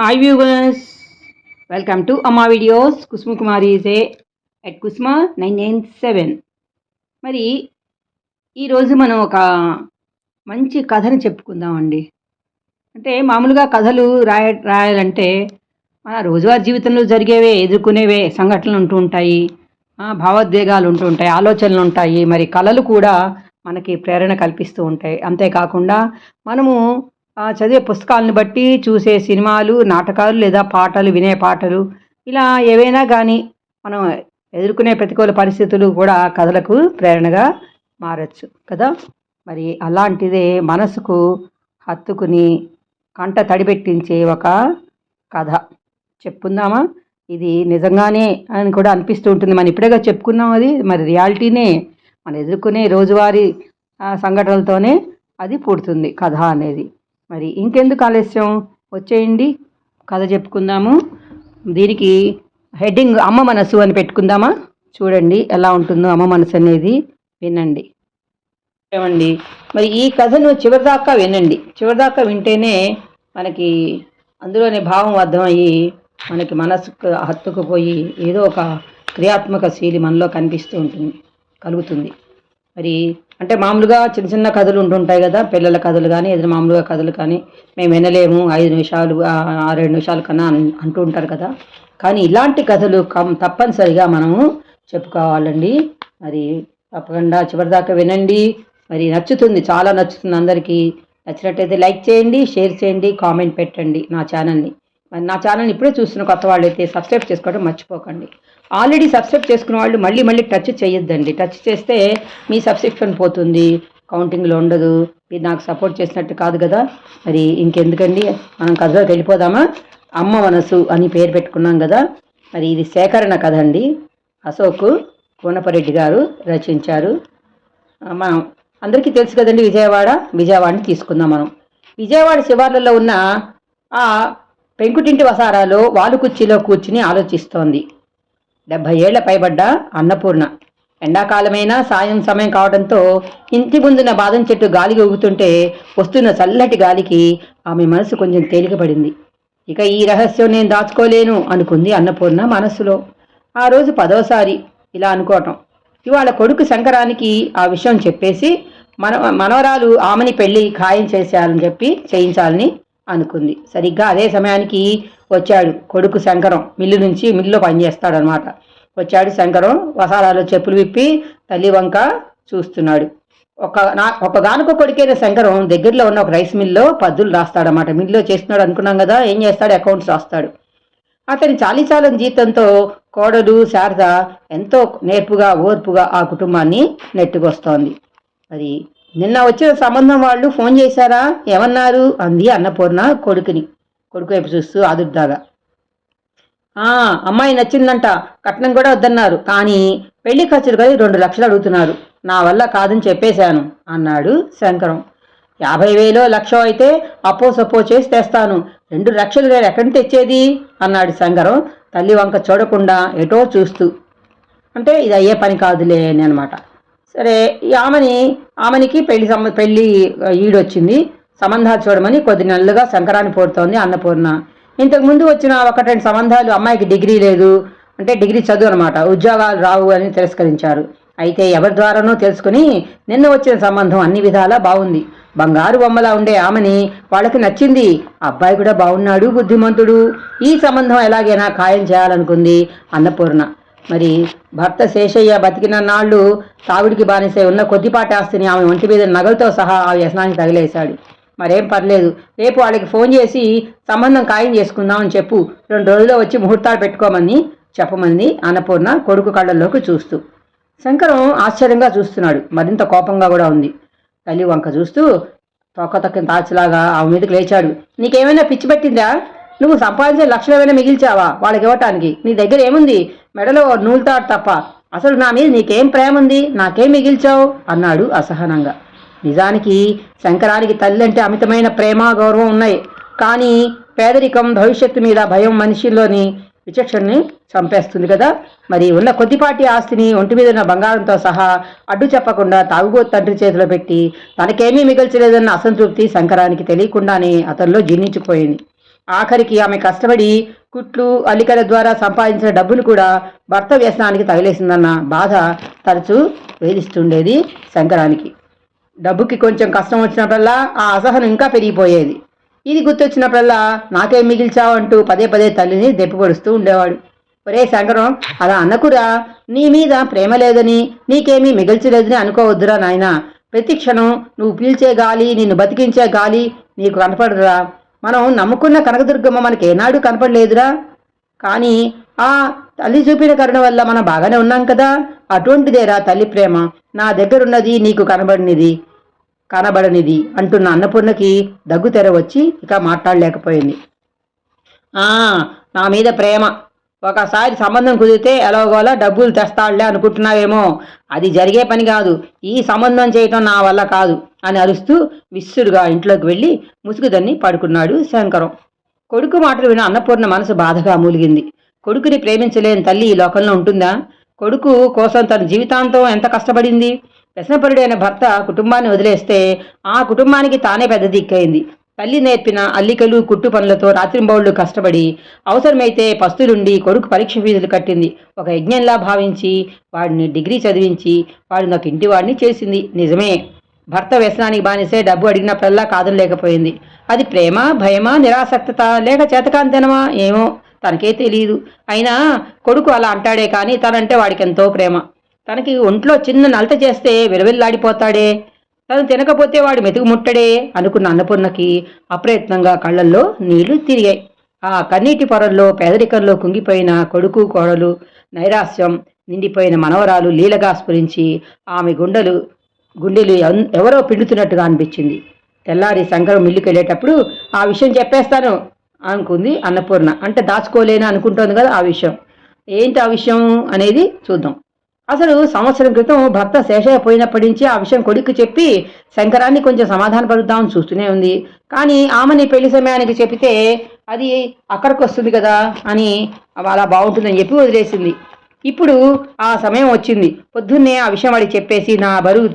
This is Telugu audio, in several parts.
Hi viewers welcome to Amma videos Kusuma Kumari is at Kusuma nine nine seven మరి ఈరోజు మనం ఒక మంచి కథని చెప్పుకుందామండి అంటే మామూలుగా కథలు రాయ రాయాలంటే మన రోజువారీ జీవితంలో జరిగేవే ఎదుర్కొనేవే సంఘటనలు ఉంటూ ఉంటాయి. భావోద్వేగాలు ఉంటూ ఉంటాయి ఆలోచనలు ఉంటాయి. మరి కళలు కూడా మనకి ప్రేరణ కల్పిస్తూ ఉంటాయి. అంతేకాకుండా మనము చదివే పుస్తకాలను బట్టి చూసే సినిమాలు నాటకాలు లేదా పాటలు వినే పాటలు. ఇలా ఏవైనా కానీ మనం ఎదుర్కొనే ప్రతికూల పరిస్థితులు కూడా కథలకు ప్రేరణగా మారచ్చు కదా? మరి అలాంటిదే మనసుకు హత్తుకుని కంట తడిపెట్టించే ఒక కథ. చెప్పుకుందామా? ఇది నిజంగానే అని కూడా అనిపిస్తూ ఉంటుంది. మనం ఇప్పుడేగా చెప్పుకున్నాం అది మరి రియాలిటీనే. మనం ఎదుర్కొనే రోజువారీ సంఘటనలతోనే అది పుడుతుంది కథ అనేది. మరి ఇంకెందుకు ఆలస్యం? వచ్చేయండి. కథ చెప్పుకుందాము. దీనికి హెడ్డింగ్ అమ్మ మనసు అని పెట్టుకుందామా? చూడండి ఎలా ఉంటుందో అమ్మ మనసు అనేది వినండి. ఏమండి? మరి ఈ కథను చివరిదాకా వినండి. చివరిదాకా వింటేనే మనకి అందులోని భావం అర్థమయ్యి మనకి మనసుకు హత్తుకుపోయి ఏదో ఒక క్రియాత్మక శీలి మనలో కనిపిస్తూ ఉంటుంది కలుగుతుంది. మరి అంటే మామూలుగా చిన్న చిన్న కథలు ఉంటుంటాయి కదా పిల్లల కథలు కానీ ఏదైనా మామూలుగా కథలు కానీ మేము వినలేము ఐదు నిమిషాలు ఆరు ఆరేడు నిమిషాలు కన్నా అంటూ ఉంటారు కదా. కానీ ఇలాంటి కథలు కం తప్పనిసరిగా మనము చెప్పుకోవాలండి. మరి తప్పకుండా చివరిదాకా వినండి. మరి నచ్చుతుంది చాలా నచ్చుతుంది అందరికీ. నచ్చినట్టయితే లైక్ చేయండి షేర్ చేయండి కామెంట్ పెట్టండి నా ఛానల్ని. మరి నా ఛానల్ని ఇప్పుడే చూస్తున్న కొత్త వాళ్ళు అయితే సబ్స్క్రైబ్ చేసుకోవడం మర్చిపోకండి. ఆల్రెడీ సబ్స్క్రైబ్ చేసుకున్న వాళ్ళు మళ్ళీ మళ్ళీ టచ్ చేయొద్దండి. టచ్ చేస్తే మీ సబ్స్క్రిప్షన్ పోతుంది. కౌంటింగ్లో ఉండదు. మీరు నాకు సపోర్ట్ చేసినట్టు కాదు కదా. మరి ఇంకెందుకండి? మనం కథలోకి వెళ్ళిపోదామా? అమ్మ మనసు అని పేరు పెట్టుకున్నాం కదా. మరి ఇది సేకరణ కథ అండి అశోక్ కోనపరెడ్డి గారు రచించారు. మనం అందరికీ తెలుసు కదండి విజయవాడ? విజయవాడని తీసుకుందాం మనం. విజయవాడ శివార్లలో ఉన్న ఆ పెంకుటింటి వసారాలో వాలు కుర్చీలో కూర్చుని ఆలోచిస్తోంది. డెబ్భై ఏళ్ళ పైబడ్డ అన్నపూర్ణ. ఎండాకాలమైనా సాయం సమయం కావడంతో ఇంటి ముందున బాదం చెట్టు గాలికి ఊగుతుంటే వస్తున్న చల్లటి గాలికి ఆమె మనసు కొంచెం తేలికపడింది. ఇక ఈ రహస్యం నేను దాచుకోలేను అనుకుంది అన్నపూర్ణ మనస్సులో. ఆ రోజు పదోసారి ఇలా అనుకోవటం. ఇవాళ కొడుకు శంకరానికి ఆ విషయం చెప్పేసి మన మనవరాలు ఆమెని పెళ్ళి ఖాయం చేసేయాలని చెప్పి చేయించాలని అనుకుంది. సరిగ్గా అదే సమయానికి వచ్చాడు కొడుకు శంకరం. మిల్లు నుంచి మిల్లులో పనిచేస్తాడనమాట వచ్చాడు శంకరం వసారాలో చెప్పులు విప్పి తల్లి వంక చూస్తున్నాడు. ఒక నా ఒకగానొక కొడుకైన శంకరం దగ్గరలో ఉన్న ఒక రైస్ మిల్లో పద్దులు రాస్తాడనమాట మిల్లో చేస్తున్నాడు అనుకున్నాం కదా ఏం చేస్తాడు? అకౌంట్స్ రాస్తాడు. అతని చాలీచాలం జీతంతో కోడలు శారద ఎంతో నేర్పుగా ఓర్పుగా ఆ కుటుంబాన్ని నెట్టుకొస్తోంది. మరి నిన్న వచ్చిన సంబంధం వాళ్ళు ఫోన్ చేశారా? ఏమన్నారు? అంది అన్నపూర్ణ కొడుకుని. కొడుకు వైపు చూస్తూ ఆదుర్దాగా. ఆ అమ్మాయి నచ్చిందంట. కట్నం కూడా వద్దన్నారు. కానీ పెళ్ళి ఖర్చులు కలిగి రెండు లక్షలు అడుగుతున్నారు. నా వల్ల కాదని చెప్పేశాను అన్నాడు శంకరం. యాభై వేలో లక్ష అయితే అపో సపో చేసి తెస్తాను. రెండు లక్షలు వేలు ఎక్కడి తెచ్చేది? అన్నాడు శంకరం తల్లి వంక చూడకుండా ఎటో చూస్తూ. అంటే ఇది అయ్యే పని కాదులే అని అనమాట సరే ఈ ఆమెని ఆమెనికి పెళ్ళి సంబ పెళ్ళి ఈడొచ్చింది. సంబంధాలు చూడమని కొద్ది నెలలుగా శంకరాన్ని పోడుతోంది అన్నపూర్ణ. ఇంతకుముందు వచ్చిన ఒకటి రెండు సంబంధాలు అమ్మాయికి డిగ్రీ లేదు. అంటే డిగ్రీ చదువు అనమాట ఉద్యోగాలు రావు అని తిరస్కరించారు. అయితే ఎవరి ద్వారానో తెలుసుకుని నిన్న వచ్చిన సంబంధం అన్ని విధాలా బాగుంది. బంగారు బొమ్మలా ఉండే ఆమెని వాళ్ళకి నచ్చింది. అబ్బాయి కూడా బాగున్నాడు బుద్ధిమంతుడు. ఈ సంబంధం ఎలాగైనా ఖాయం చేయాలనుకుంది అన్నపూర్ణ. మరి భర్త శేషయ్య బతికిన నాళ్ళు తావిడికి బానిసై ఉన్న కొద్దిపాటి ఆస్తిని ఆమె ఒంటి మీద నగలతో సహా ఆ వ్యసనానికి తగిలేశాడు. మరేం పర్లేదు రేపు వాళ్ళకి ఫోన్ చేసి సంబంధం ఖాయం చేసుకుందామని చెప్పు. రెండు రోజుల్లో వచ్చి ముహూర్తాలు పెట్టుకోమని చెప్పమంది అన్నపూర్ణ కొడుకు కళ్ళల్లోకి చూస్తూ. శంకరం ఆశ్చర్యంగా చూస్తున్నాడు. మరింత కోపంగా కూడా ఉంది. తల్లి వంక చూస్తూ తొక్క తక్కిన తాచులాగా ఆమె మీదకి లేచాడు. నీకేమైనా పిచ్చి పెట్టిందా? నువ్వు సంపాదించే లక్షలు ఏమైనా మిగిల్చావా? వాళ్ళకి ఇవ్వటానికి. నీ దగ్గర ఏముంది? మెడలో నూలుతాడు తప్ప. అసలు నా మీద నీకేం ప్రేమ ఉంది నాకేం మిగిల్చావు? అన్నాడు అసహనంగా. నిజానికి శంకరానికి తల్లి అంటే అమితమైన ప్రేమ గౌరవం ఉన్నాయి. కానీ పేదరికం భవిష్యత్తు మీద భయం మనిషిలోని విచక్షణని చంపేస్తుంది కదా. మరి ఉన్న కొద్దిపాటి ఆస్తిని ఒంటి మీద ఉన్న బంగారంతో సహా అడ్డు చెప్పకుండా తాగుబో తండ్రి చేతిలో పెట్టి తనకేమీ మిగల్చలేదన్న అసంతృప్తి శంకరానికి తెలియకుండానే అతనిలో జీర్ణించిపోయింది. ఆఖరికి ఆమె కష్టపడి కుట్లు అల్లికల ద్వారా సంపాదించిన డబ్బులు కూడా భర్త వ్యసనానికి తగిలేసిందన్న బాధ తరచూ వేధిస్తుండేది శంకరానికి. డబ్బుకి కొంచెం కష్టం వచ్చినప్పుడల్లా ఆ అసహనం ఇంకా పెరిగిపోయేది. ఇది గుర్తొచ్చినప్పుడల్లా నాకేం మిగిల్చావు అంటూ పదే పదే తల్లిని దెప్పిపడుస్తూ ఉండేవాడు. ఒరే శంకరం అలా అన్నకురా నీ మీద ప్రేమ లేదని నీకేమీ మిగిల్చలేదని అనుకోవద్దురా నాయన. ప్రతి క్షణం నువ్వు పీల్చే గాలి నిన్ను బతికించే గాలి నీకు కనపడదురా. మనం నమ్ముకున్న కనకదుర్గమ్మ మనకి ఏనాడు కనపడలేదురా. కానీ ఆ తల్లి చూపిన కరుణ వల్ల మనం బాగానే ఉన్నాం కదా. అటువంటిదేరా తల్లి ప్రేమ. నా దగ్గరున్నది నీకు కనబడినది కనబడనిది అంటున్న అన్నపూర్ణకి దగ్గు తెర వచ్చి ఇక మాట్లాడలేకపోయింది. ఆ నా మీద ప్రేమ. ఒకసారి సంబంధం కుదిరితే ఎలాగోలా డబ్బులు తెస్తాడులే అనుకుంటున్నావేమో. అది జరిగే పని కాదు. ఈ సంబంధం చేయటం నా వల్ల కాదు అని అరుస్తూ విస్సురుగా ఇంట్లోకి వెళ్ళి ముసుగుదన్ని పడుకున్నాడు శంకరం. కొడుకు మాటలు విన అన్నపూర్ణ మనసు బాధగా మూలిగింది. కొడుకుని ప్రేమించలేని తల్లి ఈ లోకంలో ఉంటుందా? కొడుకు కోసం తన జీవితాంతం ఎంత కష్టపడింది? వ్యసనపరుడైన భర్త కుటుంబాన్ని వదిలేస్తే ఆ కుటుంబానికి తానే పెద్ద దిక్కైంది తల్లి నేర్పిన అల్లికలు కుట్టు పనులతో రాత్రింబౌళ్ళు కష్టపడి అవసరమైతే పస్తులుండి కొడుకు పరీక్ష ఫీజులు కట్టింది. ఒక యజ్ఞంలా భావించి వాడిని డిగ్రీ చదివించి వాడిని ఒక ఇంటివాడిని చేసింది. నిజమే. భర్త వ్యసనానికి బానిసే డబ్బు అడిగినప్పుడల్లా కాదనలేకపోయింది. అది ప్రేమ భయమా నిరాసక్తత లేక చేతకాంతనమా ఏమో. తనకే తెలియదు అయినా కొడుకు అలా అంటాడే కానీ తనంటే వాడికి ఎంతో ప్రేమ. తనకి ఒంట్లో చిన్న నలత చేస్తే విలవిల్లాడిపోతాడే. తను తినకపోతే వాడు మెతుకు ముట్టడే అనుకున్న అన్నపూర్ణకి అప్రయత్నంగా కళ్ళల్లో నీళ్ళు తిరిగాయి. ఆ కన్నీటి పొరల్లో పేదరికంలో కుంగిపోయిన కొడుకు కోడలు నైరాస్యం నిండిపోయిన మనవరాలు లీలగా స్ఫురించి ఆమె గుండెలు గుండెలు ఎవరో పిండుతున్నట్టుగా అనిపించింది. తెల్లారి శంకరం మిల్లుకి వెళ్ళేటప్పుడు ఆ విషయం చెప్పేస్తాను అనుకుంది అన్నపూర్ణ. అంటే దాచుకోలేని అనుకుంటోంది కదా ఆ విషయం. ఏంటి ఆ విషయం? అనేది చూద్దాం. అసలు సంవత్సరం క్రితం భర్త శేషయ్య పోయినప్పటి నుంచి ఆ విషయం కొడుకు చెప్పి శంకరాన్ని కొంచెం సమాధాన పడుద్దామని చూస్తూనే ఉంది. కానీ ఆమెని పెళ్ళి సమయానికి చెప్పితే అది అక్కడికి వస్తుంది కదా అని అలా బాగుంటుందని చెప్పి వదిలేసింది. ఇప్పుడు ఆ సమయం వచ్చింది. పొద్దున్నే ఆ విషయం వాడికి చెప్పేసి నా బరువు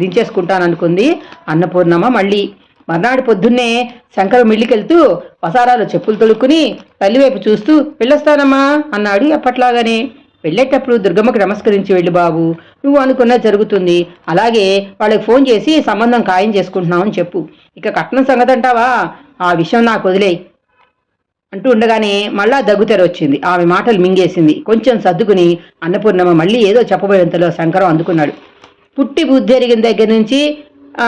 దించేసుకుంటాననుకుంది అన్నపూర్ణమ్మ మళ్ళీ. మర్నాడు పొద్దున్నే శంకరు మిళ్ళికెళ్తూ వసారాలు చెప్పులు తొడుక్కుని తల్లివైపు చూస్తూ వెళ్ళొస్తానమ్మా అన్నాడు ఎప్పట్లాగానే వెళ్ళేటప్పుడు దుర్గమ్మకి నమస్కరించి వెళ్ళు బాబు. నువ్వు అనుకున్నా జరుగుతుంది. అలాగే వాళ్ళకి ఫోన్ చేసి సంబంధం ఖాయం చేసుకుంటున్నామని చెప్పు. ఇక కట్నం సంగతి అంటావా? ఆ విషయం నాకు వదిలేయి. అంటూ ఉండగానే మళ్ళా దగ్గుతెర వచ్చింది. ఆమె మాటలు మింగేసింది. కొంచెం సర్దుకుని అన్నపూర్ణమ్మ మళ్ళీ ఏదో చెప్పబోయేంతలో శంకరం అందుకున్నాడు. పుట్టి బుద్ధి ఎరిగిన దగ్గర నుంచి ఆ,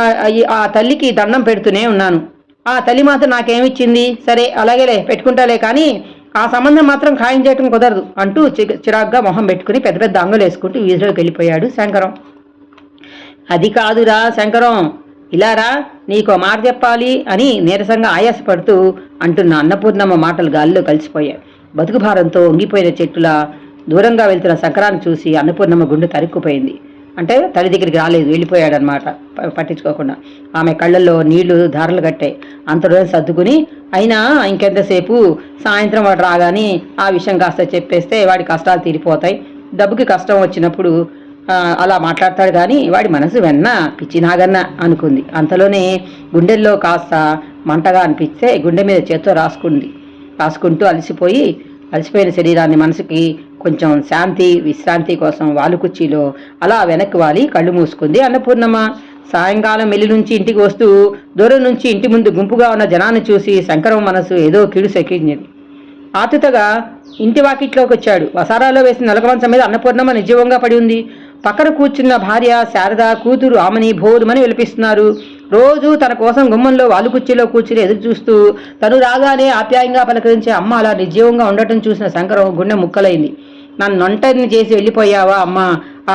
ఆ తల్లికి దండం పెడుతూనే ఉన్నాను. ఆ తల్లి మాత్రం నాకేమిచ్చింది సరే అలాగేలే పెట్టుకుంటాలే కానీ ఆ సంబంధం మాత్రం ఖాయం చేయటం కుదరదు అంటూ చిరాగ్గా మొహం పెట్టుకుని పెద్ద పెద్ద అంగులు వేసుకుంటూ వీధిలోకి వెళ్ళిపోయాడు శంకరం. అది కాదురా శంకరం ఇలారా నీకో మాట చెప్పాలి అని నీరసంగా ఆయాసపడుతూ అంటున్న అన్నపూర్ణమ్మ మాటలు గాల్లో కలిసిపోయాయి. బతుకు భారంతో వంగిపోయిన చెట్టులా దూరంగా వెళ్తున్న శంకరాన్ని చూసి అన్నపూర్ణమ్మ గుండె తరుక్కుపోయింది. అంటే తల్లి దగ్గరికి రాలేదు వెళ్ళిపోయాడనమాట పట్టించుకోకుండా. ఆమె కళ్ళల్లో నీళ్ళు ధారలు కట్టాయి. అంతలో సర్దుకుని అయినా ఇంకెంతసేపు సాయంత్రం వాడు రాగానే ఆ విషయం కాస్త చెప్పేస్తే వాడి కష్టాలు తీరిపోతాయి. డబ్బుకి కష్టం వచ్చినప్పుడు అలా మాట్లాడతాడు కానీ వాడి మనసు వెన్న పిచ్చి నాగన్న అనుకుంది. అంతలోనే గుండెల్లో కాస్త మంటగా అనిపిస్తే గుండె మీద చేత్తో రాసుకుంది. రాసుకుంటూ అలసిపోయి అలసిపోయిన శరీరాన్ని మనసుకి కొంచెం శాంతి విశ్రాంతి కోసం వాలు కుర్చీలో అలా వెనక్కి వాలి కళ్ళు మూసుకుంది అన్నపూర్ణమ్మ. సాయంకాలం మెల్లి నుంచి ఇంటికి వస్తూ దూరం నుంచి ఇంటి ముందు గుంపుగా ఉన్న జనాన్ని చూసి శంకరం మనసు ఏదో కీడు సెక్కింది. ఆతుతగా ఇంటి వాకిట్లోకి వచ్చాడు. వసారాలో వేసిన నలకమంచం మీద అన్నపూర్ణమ్మ నిజంగా పడి ఉంది. పక్కన కూర్చున్న భార్య శారద కూతురు ఆమెని భోరుమని విలిపిస్తున్నారు. రోజు తన కోసం గుమ్మంలో వాళ్ళు కుర్చీలో కూర్చుని ఎదురు చూస్తూ తను రాగానే ఆప్యాయంగా పలకరించే అమ్మ అలా నిర్జీవంగా ఉండటం చూసిన శంకరం గుండె ముక్కలైంది. నన్ను ఒంటరిని చేసి వెళ్ళిపోయావా అమ్మా? ఆ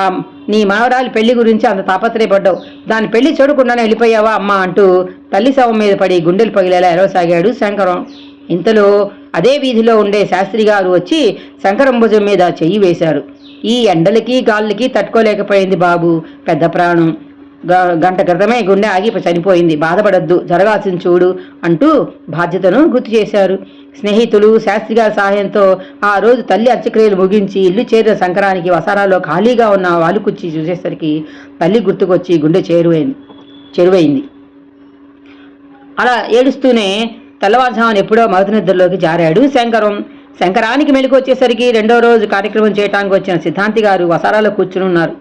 నీ మనవరాలి పెళ్ళి గురించి అంత తాపత్రయపడ్డావు. దాని పెళ్ళి చూడకుండానే వెళ్ళిపోయావా అమ్మా? అంటూ తల్లి శవం మీద పడి గుండెలు పగిలేలా ఎరవసాగాడు శంకరం. ఇంతలో అదే వీధిలో ఉండే శాస్త్రి గారు వచ్చి శంకరం భుజం మీద చెయ్యి వేశారు. ఈ ఎండలకి గాలికి తట్టుకోలేకపోయింది బాబు. పెద్ద ప్రాణం. గంట క్రితమే గుండె ఆగి చనిపోయింది. బాధపడద్దు జరగాల్సింది చూడు అంటూ బాధ్యతను గుర్తు చేశారు. స్నేహితులు శాస్త్రి గారి సహాయంతో ఆ రోజు తల్లి అంత్యక్రియలు ముగించి ఇల్లు చేరిన సంకరానికి వసారాలో ఖాళీగా ఉన్న వాలుకుచ్చి చూసేసరికి తల్లి గుర్తుకొచ్చి గుండె చేరువైంది చెరువైంది. అలా ఏడుస్తూనే తెల్లవారుజామున ఎప్పుడో మగత నిద్రలోకి జారాడు శంకరం. శంకరానికి మెలకు వచ్చేసరికి రెండో రోజు కార్యక్రమం చేయడానికి వచ్చిన సిద్ధాంతి గారు వసారాలో కూర్చుని ఉన్నారు.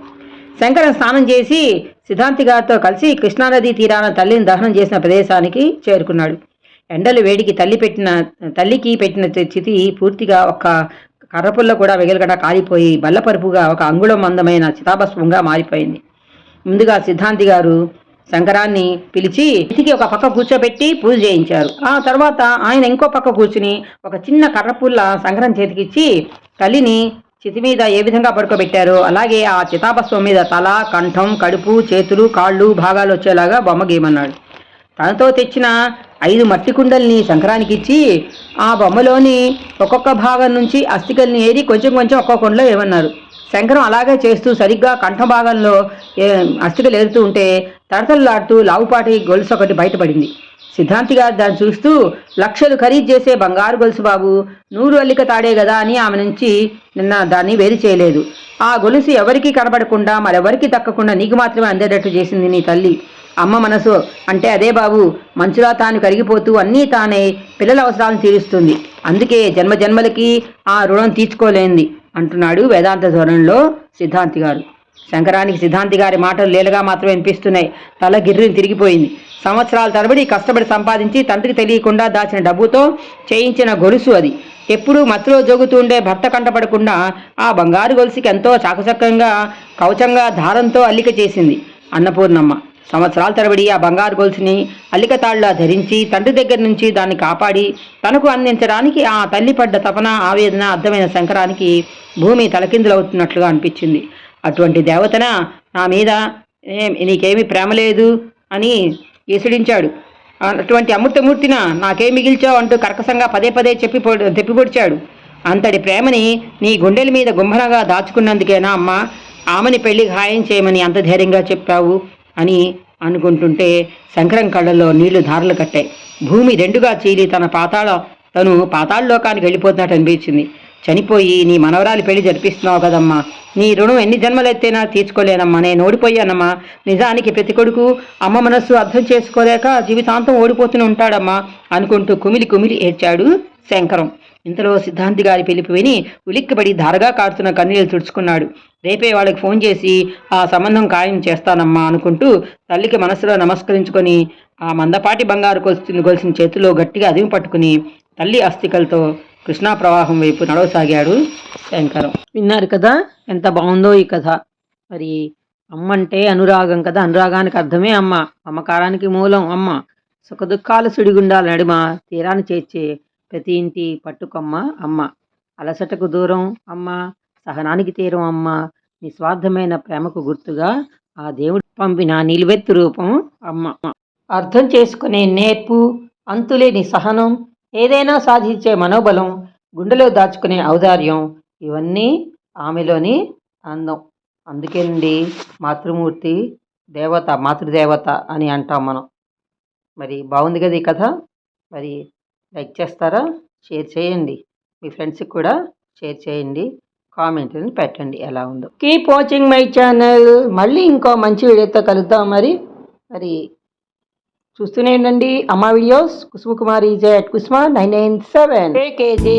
శంకరం స్నానం చేసి సిద్ధాంతి గారితో కలిసి కృష్ణానదీ తీరాన తల్లిని దహనం చేసిన ప్రదేశానికి చేరుకున్నాడు. ఎండలు వేడికి తల్లి పెట్టిన తల్లికి పెట్టిన చితి పూర్తిగా ఒక కర్రపుల్ల కూడా వెగలగడ కాలిపోయి బల్లపరుపుగా ఒక అంగుళం మందమైన చితాభస్వంగా మారిపోయింది. ముందుగా సిద్ధాంతి గారు శంకరాన్ని పిలిచి చితికి ఒక పక్క కూర్చోబెట్టి పూజ చేయించారు. ఆ తర్వాత ఆయన ఇంకో పక్క కూర్చుని ఒక చిన్న కర్రపుల్ల శంకరం చేతికిచ్చి తల్లిని చితి మీద ఏ విధంగా పడుకోబెట్టారో అలాగే ఆ చితాభస్వం మీద తల కంఠం కడుపు చేతులు కాళ్ళు భాగాలు వచ్చేలాగా బొమ్మ గీయమన్నాడు. తనతో తెచ్చిన ఐదు మట్టి కుండల్ని శంకరానికి ఇచ్చి ఆ బొమ్మలోని ఒక్కొక్క భాగం నుంచి అస్థికల్ని ఏరి కొంచెం కొంచెం ఒక్కొక్క కుండలో ఏమన్నారు శంకరం అలాగే చేస్తూ సరిగ్గా కంఠ భాగంలో ఏ, అస్థికలు ఏరుతూ ఉంటే తడతలాడుతూ లావుపాటి గొలుసు ఒకటి బయటపడింది. సిద్ధాంతి గారు దాన్ని చూస్తూ లక్షలు ఖరీదు చేసే బంగారు గొలుసు బాబు నూరు అల్లిక తాడే కదా అని ఆమె నుంచి నిన్న దాన్ని వేరు చేయలేదు. ఆ గొలుసు ఎవరికీ కనబడకుండా మరెవరికి దక్కకుండా నీకు మాత్రమే అందేటట్టు చేసింది నీ తల్లి. అమ్మ మనసు అంటే అదే బాబు మంచులా తాను కరిగిపోతూ అన్నీ తానే పిల్లల అవసరాలను తీరుస్తుంది. అందుకే జన్మ జన్మలకి ఆ రుణం తీర్చుకోలేంది అంటున్నాడు వేదాంత ధోరణిలో సిద్ధాంతి గారు. శంకరానికి సిద్ధాంతి గారి మాటలు లీలగా మాత్రమే వినిపిస్తున్నాయి. తల గిర్రిని తిరిగిపోయింది. సంవత్సరాల తరబడి కష్టపడి సంపాదించి తండ్రికి తెలియకుండా దాచిన డబ్బుతో చేయించిన గొలుసు అది. ఎప్పుడూ మత్తులో జోగుతూ ఉండే భర్త కంటపడకుండా ఆ బంగారు గొలుసుకి ఎంతో చాకచక్యంగా కవచంగా దారంతో అల్లిక చేసింది అన్నపూర్ణమ్మ. సంవత్సరాల తరబడి ఆ బంగారు గొలుసుని అల్లిక తాళ్ళ ధరించి తండ్రి దగ్గర నుంచి దాన్ని కాపాడి తనకు అందించడానికి ఆ తల్లి పడ్డ తపన ఆవేదన అర్థమైన శంకరానికి భూమి తలకిందులవుతున్నట్లుగా అనిపించింది. అటువంటి దేవతన నా మీద ఏం నీకేమీ ప్రేమ లేదు అని ఎసిడించాడు అటువంటి అమృతమూర్తిన నాకేం మిగిల్చావు అంటూ కర్కసంగా పదే పదే చెప్పి తెప్పిపొడిచాడు అంతటి ప్రేమని నీ గుండెల మీద గుంభనగా దాచుకున్నందుకేనా అమ్మా? ఆమెని పెళ్ళి ఖాయం చేయమని అంత ధైర్యంగా చెప్పావు అని అనుకుంటుంటే శంకరం కళ్ళల్లో నీళ్ళు ధారలు కట్టాయి. భూమి రెండుగా చీలి తన పాతాళ తను పాతాళలోకానికి వెళ్ళిపోతున్నట్టు అనిపించింది. చనిపోయి నీ మనవరాలి పెళ్ళి జరిపిస్తున్నావు కదమ్మా. నీ రుణం ఎన్ని జన్మలెత్తైనా తీర్చుకోలేనమ్మా. నేను ఓడిపోయానమ్మా. నిజానికి ప్రతి కొడుకు అమ్మ మనస్సు అర్థం చేసుకోలేక జీవితాంతం ఓడిపోతూనే ఉంటాడమ్మా అనుకుంటూ కుమిలి కుమిలి ఏడ్చాడు శంకరం. ఇంతలో సిద్ధాంతి గారి పిలుపు విని ఉలిక్కిపడి ధారగా కారుతున్న కన్నీళ్ళు తుడుచుకున్నాడు. రేపే వాళ్ళకి ఫోన్ చేసి ఆ సంబంధం ఖాయం చేస్తానమ్మా అనుకుంటూ తల్లికి మనసులో నమస్కరించుకొని ఆ మందపాటి బంగారు కొలిసిన గొలిసిన చేతిలో గట్టిగా అదిమి పట్టుకుని తల్లి అస్థికలతో కృష్ణా ప్రవాహం వైపు నడవసాగాడు శంకరం. విన్నారు కదా ఎంత బాగుందో ఈ కథ. మరి అమ్మ అంటే అనురాగం కదా అనురాగానికి అర్థమే అమ్మ. అమ్మకారానికి మూలం అమ్మ. సుఖదుఖాలు సుడిగుండాల నడుమ. తీరాన్ని చేర్చే ప్రతి ఇంటి పట్టుకొమ్మ అమ్మ. అలసటకు దూరం అమ్మ. సహనానికి తీరం అమ్మ. నిస్వార్థమైన ప్రేమకు గుర్తుగా ఆ దేవుడు పంపిన నిలువెత్తు రూపం అమ్మ. అర్థం చేసుకునే నేర్పు అంతులేని సహనం ఏదైనా సాధించే మనోబలం గుండెలో దాచుకునే ఔదార్యం ఇవన్నీ ఆమెలోని అందం. అందుకేనండి మాతృమూర్తి దేవత మాతృదేవత అని అంటాం మనం. మరి బాగుంది కదా ఈ కథ? మరి లైక్ చేస్తారా? షేర్ చేయండి. మీ ఫ్రెండ్స్కి కూడా షేర్ చేయండి. కామెంట్ని పెట్టండి ఎలా ఉందో. Keep watching my channel. మళ్ళీ ఇంకో మంచి వీడియోతో కలుద్దాం మరి. మరి చూస్తూనే ఉండండి. Amma videos Kusuma Kumar is at Kusuma nine nine seven. KG.